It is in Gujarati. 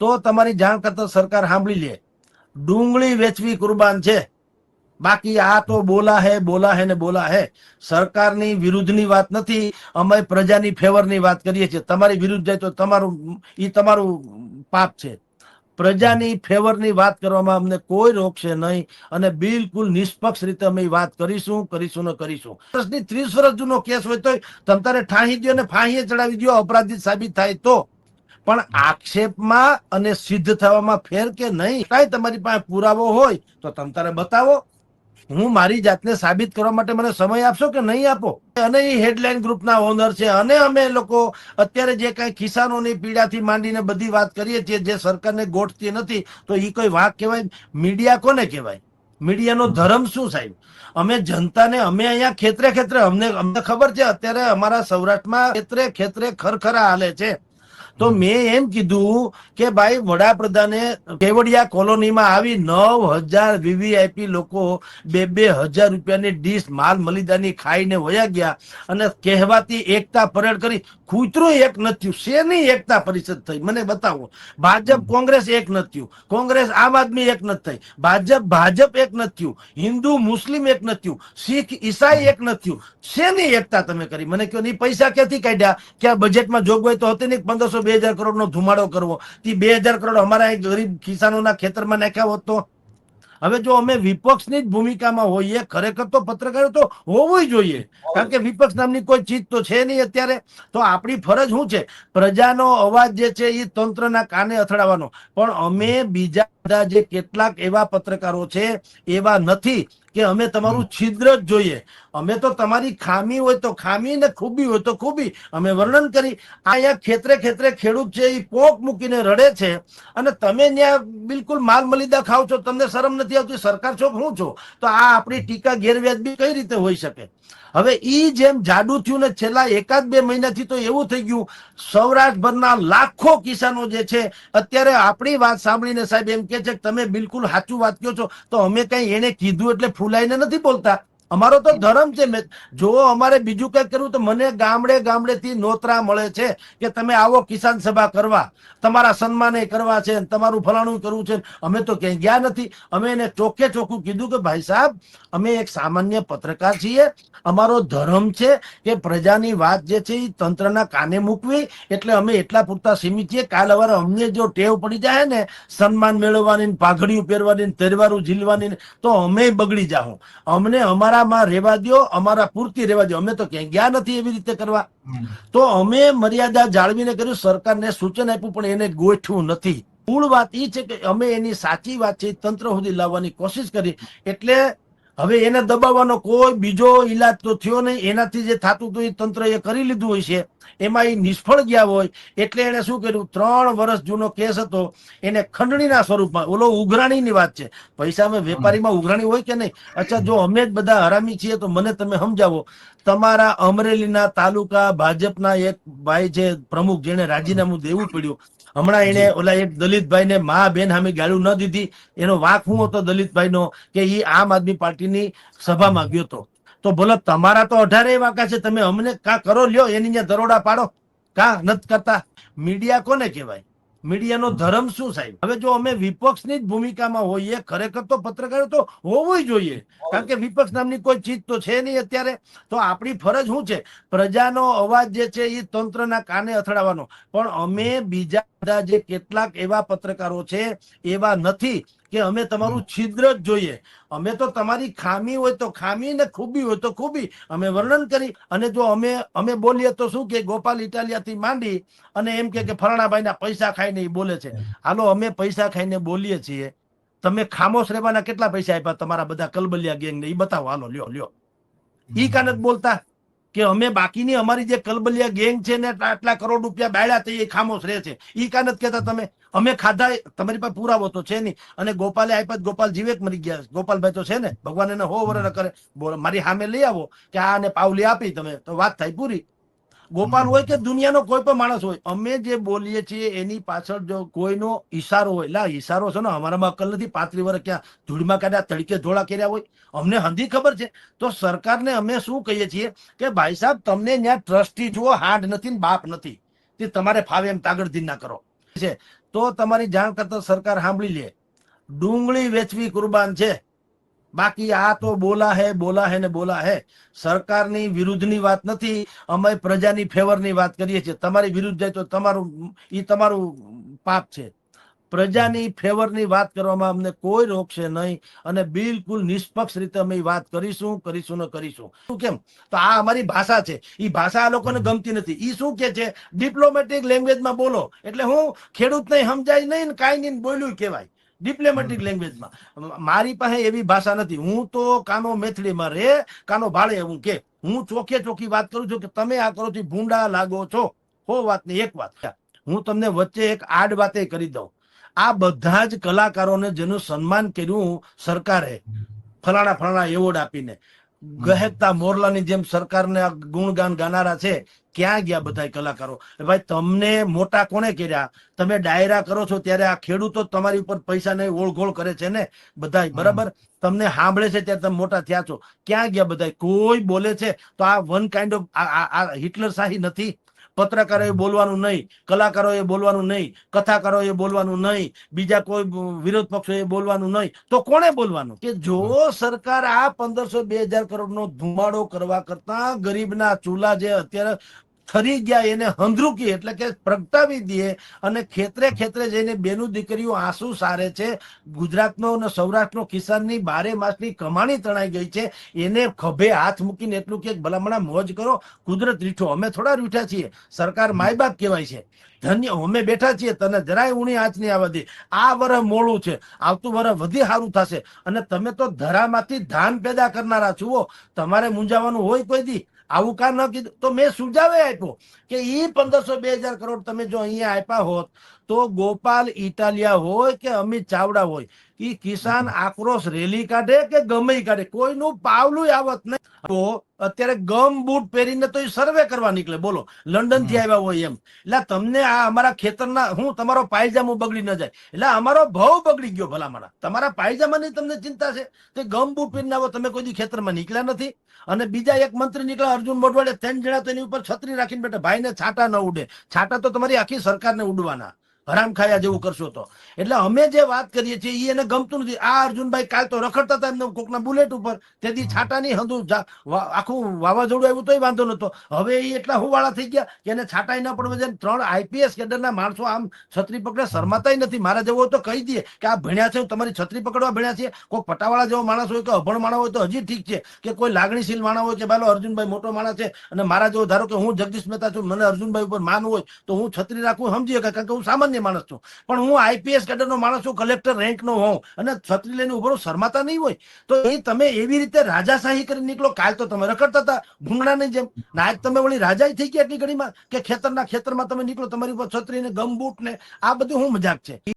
તો તમારી જાણ કરતા સરકાર સાંભળી લે. ડુંગળી વેચવી કુરબાન છે. બાકી આ તો બોલા હે બોલા હે ને બોલા હે. સરકારની વિરુદ્ધની વાત નથી. અમે પ્રજાની ફેવરની વાત કરીએ છીએ. તમારી વિરુદ્ધ જાય તો તમારું એ તમારું પાપ છે. પ્રજાની ફેવરની વાત કરવામાં અમને કોઈ રોકશે નહીં અને બિલકુલ નિષ્પક્ષ રીતે અમે વાત કરીશું કરીશું ને કરીશું. વર્ષની ત્રીસ વર્ષ જૂનો કેસ હોય તો તમ તારે ઠાહી દો ને ફાંહીએ ચડાવી દો અપરાધી સાબિત થાય તો. પણ આક્ષેપમાં અને સિદ્ધ થવામાં ફેર કે નહીં, કાંઈ તમારી પાસે પુરાવો હોય તો તમે તારે બતાવો. હું મારી જાતને સાબિત કરવા માટે મને સમય આપશો કે નહીં આપો? અને એ હેડલાઇન ગ્રુપના ઓનર છે, અને અમે લોકો અત્યારે જે કાંઈ કિસાનોની પીડાથી માંડીને બધી વાત કરીએ છીએ, જે સરકારને ગોઠતી નથી, તો એ કોઈ વાંક કહેવાય? મીડિયા કોને કહેવાય? મીડિયાનો ધર્મ શું સાહેબ? અમે જનતાને, અમે અહીંયા ખેતરે ખેતરે, અમને અમને ખબર છે, અત્યારે અમારા સૌરાષ્ટ્રમાં ખેતરે ખેતરે ખરખરા હાલે છે. તો મેં એમ કીધું કે ભાઈ વડાપ્રધાને કેવડિયા કોલોનીમાં આવી નવ હજાર વીવીઆઈપી લોકો બે બે હજાર રૂપિયાની ડીશ માલ મલિદાની ખાઈને વયા ગયા અને કહેવાતી એકતા પરેડ કરી. કૂતરું એક નથી શેની એકતા પરિષદ થઈ? મને બતાવો. ભાજપ કોંગ્રેસ એક નથી કોંગ્રેસ આમ આદમી એક નથી થઈ. ભાજપ ભાજપ એક નથી હિન્દુ મુસ્લિમ એક નથી શીખ ઈસાઈ એક નથી શેની એકતા તમે કરી? મને કહો ની પૈસા ક્યાંથી કાઢ્યા? કે આ બજેટમાં જોગવાઈ તો હતી નહીં? પંદરસો બે હજાર કરોડ નો ધુમાડો કરવો. તે બે હજાર કરોડ અમારા ગરીબ કિસાનોના ખેતરમાં નાખ્યા હોત હવે જો અમે વિપક્ષની જ ભૂમિકામાં હોઈએ, ખરેખર તો પત્રકારો તો હોવું જોઈએ. કારણ કે વિપક્ષ નામની કોઈ ચીજ તો છે નહીં અત્યારે. તો આપણી ફરજ શું છે? પ્રજાનો અવાજ જે છે એ તંત્રના કાને અથડાવવાનો. પણ અમે બીજા બધા જે કેટલાક એવા પત્રકારો છે, એવા નથી. કે અમે તમારું છિદ્ર જ જોઈએ. અમે તો તમારી ખામી હોય તો ખામી ને ખૂબી હોય તો ખૂબી. અમે વર્ણન કરી. અહીંયા ખેતરે ખેતરે ખેડૂત છે એ પોક મૂકીને રડે છે. અને તમે ત્યાં બિલકુલ માલ મલિદા ખાવ છો તમને શરમ નથી આવતી સરકાર છો હું છો? તો આ આપણી ટીકા ગેરવ્યાજબી કઈ રીતે હોઈ શકે? હવે ઈ જેમ જાડુ થયું ને છેલ્લા એકાદ બે મહિનાથી તો એવું થઈ ગયું સૌરાષ્ટ્રભરના લાખો કિસાનો જે છે અત્યારે આપણી વાત સાંભળીને સાહેબ એમ કે છે કે તમે બિલકુલ સાચું વાત કહો છો. તો અમે કઈ એને કીધું એટલે ફૂલાઈને નથી બોલતા. અમારો તો ધર્મ છે જો અમારે બીજું કઈ કરવું તો મને ગામડે ગામડેથી નોતરા મળે છે કે તમે આવો કિસાન સભા કરવા. તમારા સન્માને કરવા છે તમારું ફલાણું કરવું છે. અમે તો ક્યાંય ગયા નથી. અમે એને ચોખ્ખે ચોખ્ખું કીધું કે ભાઈ સાહેબ, અમે એક સામાન્ય પત્રકાર છીએ. અમારો ધર્મ છે કે પ્રજાની વાત જે છે એ તંત્રના કાને મૂકવી. એટલે અમે એટલા પૂરતા સીમિત છીએ. કાલ અવારે અમને જો ટેવ પડી જાય ને, સન્માન મેળવવાની પાઘડીઓ પહેરવાની તહેવારો ઝીલવાની તો અમે બગડી જાઉં અમને અમારામાં રહેવા દ્યો, અમારા પૂરતી રહેવા દ્યો. અમે તો ક્યાંય ગયા નથી એવી રીતે કરવા. તો અમે મર્યાદા જાળવીને કર્યું, સરકારને સૂચન આપ્યું, પણ એને ગોઠવું નથી. મૂળ વાત એ છે કે અમે એની સાચી વાત છે તંત્ર સુધી લાવવાની કોશિશ કરી. એટલે હવે એને દબાવવાનો કોઈ બીજો ઈલાજ તો થયો નહીં. એનાથી જે થતું હતું એ તંત્ર એ કરી લીધું હોય છે. એમાં એ નિષ્ફળ ગયા હોય એટલે એને શું કર્યું? ત્રણ વર્ષ જૂનો કેસ હતો. એને ખંડણીના સ્વરૂપમાં, ઓલો ઉઘરાણીની વાત છે. પૈસા અમે વેપારીમાં ઉઘરાણી હોય કે નહીં? અચ્છા, જો અમે જ બધા હરામી છીએ તો મને તમે સમજાવો. તમારા અમરેલીના તાલુકા ભાજપના એક ભાઈ છે પ્રમુખ જેને રાજીનામું દેવું પડ્યું. હમણાં એને ઓલા એક દલિતભાઈ ને મા બેન સામે ગાળું ન દીધી. એનો વાંક હું હતો દલિતભાઈ નો કે એ આમ આદમી પાર્ટીની સભામાં ગયો હતો. તો બોલો તમારા તો અઢારે વાંકા છે. તમે અમને કા કરો લ્યો? એની દરોડા પાડો. કા નથી કરતા? મીડિયા કોને કહેવાય? મીડિયાનો ધર્મ શું સાહેબ? હવે જો અમે વિપક્ષની જ ભૂમિકામાં હોઈએ, ખરેખર તો પત્રકારો તો હોવું જોઈએ. કારણ કે વિપક્ષ નામની કોઈ ચીજ તો છે નહીં અત્યારે. તો આપણી ફરજ શું છે? પ્રજાનો અવાજ જે છે એ તંત્રના કાને અથડાવવાનો. પણ અમે બીજા બધા જે કેટલાક એવા પત્રકારો છે, એવા નથી. કે અમે તમારું છિદ્ર જ જોઈએ. અમે તો તમારી ખામી હોય તો ખામી ને ખૂબી હોય તો ખૂબી. અમે વર્ણન કરી અને જો અમે અમે બોલીએ તો શું કે ગોપાલ ઇટાલિયાથી માંડી અને એમ કે કે ના પૈસા ખાઈને એ બોલે છે. હાલો અમે પૈસા ખાઈને બોલીએ છીએ. તમે ખામોશ રહેવાના કેટલા પૈસા આપ્યા તમારા બધા કલબલિયા ગેંગ ને એ બતાવો. હાલો લ્યો લ્યો. ઈ કાન બોલતા? કે અમે બાકીની અમારી જે કલબલિયા ગેંગ છે ને આટલા કરોડ રૂપિયા બાળ્યા તે એ ખામોશ રહે છે. એ કાન જ કહેતા તમે? અમે ખાધા, તમારી પાસે પુરાવો તો છે નહીં. અને ગોપાલે આપ્યા ગોપાલ જીવે મરી ગયા. ગોપાલભાઈ તો છે ને? ભગવાન એને હો વર કરે. મારી સામે લઈ આવો કે આને પાવલી આપી તમે. તો વાત થાય પૂરી. ગોપાલ હોય કે દુનિયાનો કોઈ પણ માણસ હોય અમે જે બોલીએ છીએ એની પાછળ જો કોઈનો ઈશારો હોય લા ઈશારો છે ને અમારામાં અકલ નથી પાંત્રી વર્ષ ક્યાં ધૂળમાં કાઢ્યા તડકે ધોળા કર્યા હોય અમને હંધી ખબર છે? તો સરકારને અમે શું કહીએ છીએ કે ભાઈ સાહેબ તમને ત્યાં ટ્રસ્ટી જુઓ હાડ નથી ને બાપ નથી તે તમારે ફાવે એમ તાગડધી ના કરો. છે? તો તમારી જાણ કરતા સરકાર સાંભળી લે. ડુંગળી વેચવી કુરબાન છે. બાકી આ તો બોલા હે બોલા હે ને બોલા હે. સરકારની વિરુદ્ધની વાત નથી. અમે પ્રજાની ફેવરની વાત કરીએ છીએ. તમારી વિરુદ્ધ જાય તો તમારું એ તમારું પાપ છે. પ્રજાની ફેવરની વાત કરવામાં અમને કોઈ રોકશે નહીં અને બિલકુલ નિષ્પક્ષ રીતે અમે વાત કરીશું કરીશું ને કરીશું. શું કેમ? તો આ અમારી ભાષા છે. એ ભાષા આ લોકોને ગમતી નથી. ઈ શું કે છે? ડિપ્લોમેટિક લેંગ્વેજમાં બોલો. એટલે હું ખેડૂતને સમજાય નહીં ને કાંઈ નહીં બોલ્યું કહેવાય. ડિપ્લોમેટિક લેંગ્વેજમાં મારી પાસે એવી ભાષા નથી. હું તો કાનો મેથડીમાં રે કાનો ભાળે એવું કે. હું ચોખે ચોખી વાત કરું છું કે તમે આ કરો છો ભૂંડા લાગો છો. હો વાત ને એક વાત. હું તમને વચ્ચે એક આડ વાતે કરી દઉં. આ બધા જ કલાકારોને જેનું સન્માન કર્યું સરકારે. ફલાણા ફલાણા એવોર્ડ આપીને. ગહેકતા મોરલાની જેમ સરકારને ગુણગાન ગાનારા છે. ક્યાં ગયા બધા કલાકારો? ભાઈ તમને મોટા કોને કર્યા? તમે ડાયરા કરો છો ત્યારે આ ખેડૂતો તમારી ઉપર પૈસા નહીં ઓળઘોળ કરે છે ને? બધા બરાબર? તમને સાંભળે છે ત્યારે તમે મોટા થયા છો. ક્યાં ગયા બધા કોઈ બોલે છે તો આ વન કાઇન્ડ ઓફ આ હિટલર શાહી નથી. પત્રકારોએ બોલવાનું નહીં કલાકારોએ બોલવાનું નહીં કથાકારોએ બોલવાનું નહીં બીજા કોઈ વિરોધ પક્ષોએ બોલવાનું નહીં. તો કોને બોલવાનું? કે જો સરકાર આ પંદરસો બે હજાર કરોડનો ધુમાડો કરવા કરતા ગરીબના ચૂલા જે અત્યારે થરી જાય એને હંધરુકી એટલે કે પ્રગટાવી દે અને ખેતરે ખેતરે જઈને બેનું દીકરીઓ આંસુ સારે છે. ગુજરાતનો અને સૌરાષ્ટ્રનો કિસાનની બારે માસની કમાણી તણાઈ ગઈ છે. એને ખભે હાથ મૂકીને એટલું કે ભલામણા મોજ કરો, કુદરત રીઠો. અમે થોડા રીઠા છીએ. સરકાર માય બાપ કહેવાય છે. ધન્ય, અમે બેઠા છીએ. તને જરાય ઉણી આંચ નહીં આવવા દે. આ વરહ મોડું છે. આવતું વરસ વધી સારું થશે. અને તમે તો ધરામાંથી ધાન પેદા કરનારા છુઓ તમારે મૂંઝાવાનું હોય કોઈ દી? આવું કા ન કીધું? તો મેં સુજાવે આપ્યો કે ઈ પંદરસો બે હજાર કરોડ તમે જો અહીંયા આપ્યા હોત તો ગોપાલ ઇટાલિયા હોય કે અમિત ચાવડા હોય એ કિસાન આક્રોશ રેલી કાઢે કે ગમે કાઢે? કોઈનું પાવલું આવત નહીં. તો અત્યારે ગમ બૂટ પહેરીને તો એ સર્વે કરવા નીકળે. બોલો લંડનથી આવ્યા હોય એમ. એટલે તમને આ અમારા ખેતરના હું તમારો પાયજામો બગડી ન જાય. એટલે અમારો ભાવ બગડી ગયો ભલામણા. તમારા પાયજામાની તમને ચિંતા છે? તે ગમ બૂટ પહેરીને આવો તમે કોઈ ખેતરમાં નીકળ્યા નથી. અને બીજા એક મંત્રી નીકળ્યા અર્જુન મોઢવાડે ત્રણ જણા તો એની ઉપર છત્રી રાખીને બેઠા. ભાઈને છાટા ન ઉડે. છાટા તો તમારી આખી સરકારને ઉડવાના. હરામ ખાયા જેવું કરશો તો. એટલે અમે જે વાત કરીએ છીએ એને ગમતું નથી. આ અર્જુનભાઈ કાલ તો રખડતા હતા એમને કોકના બુલેટ ઉપર. તેથી છાટાની હંધુ આખું વાવાઝોડું આવ્યું તોય વાંધો નતો હવે એ એટલા હુવાળા થઈ ગયા કે એને છાટાઈ ન પડવા જાય ત્રણ આઈપીએસ કેડરના માણસો આમ છત્રી પકડે શરમાતાય નથી. મારા જેવો તો કહી દઈએ કે આ ભણ્યા છે તમારી છત્રી પકડવા ભણ્યા છે કોઈ પટાવાળા જેવો માણસ હોય કે અભણ માણસ હોય તો હજી ઠીક છે. કે કોઈ લાગણીશીલ માણસ હોય કે ભાઈ અર્જુનભાઈ મોટો માણસ છે અને મારા જેવો ધારો કે હું જગદીશ મહેતા છું, મને અર્જુનભાઈ ઉપર માન હોય તો હું છત્રી રાખું, સમજી શકાય. કારણ કે હું સામાન્ય માણસ છું. પણ હું આઈપીએસ કેડરનો માણસ છું, કલેક્ટર રેન્કનો હોઉં અને છત્રી લઈને ઊભો શરમાતા નહીં હોય. તો એ તમે એવી રીતે રાજાશાહી કરી નીકળો, કાલ તો તમે રખડતા હતા, ભૂંગળાની જેમ. ને તમે વળી રાજાઈ થઈ ગયા એટલી ઘડીમાં કે ખેતરના ખેતરમાં તમે નીકળો, તમારી ઉપર છત્રી ને ગમ બૂટ ને આ બધું હું મજાક છે.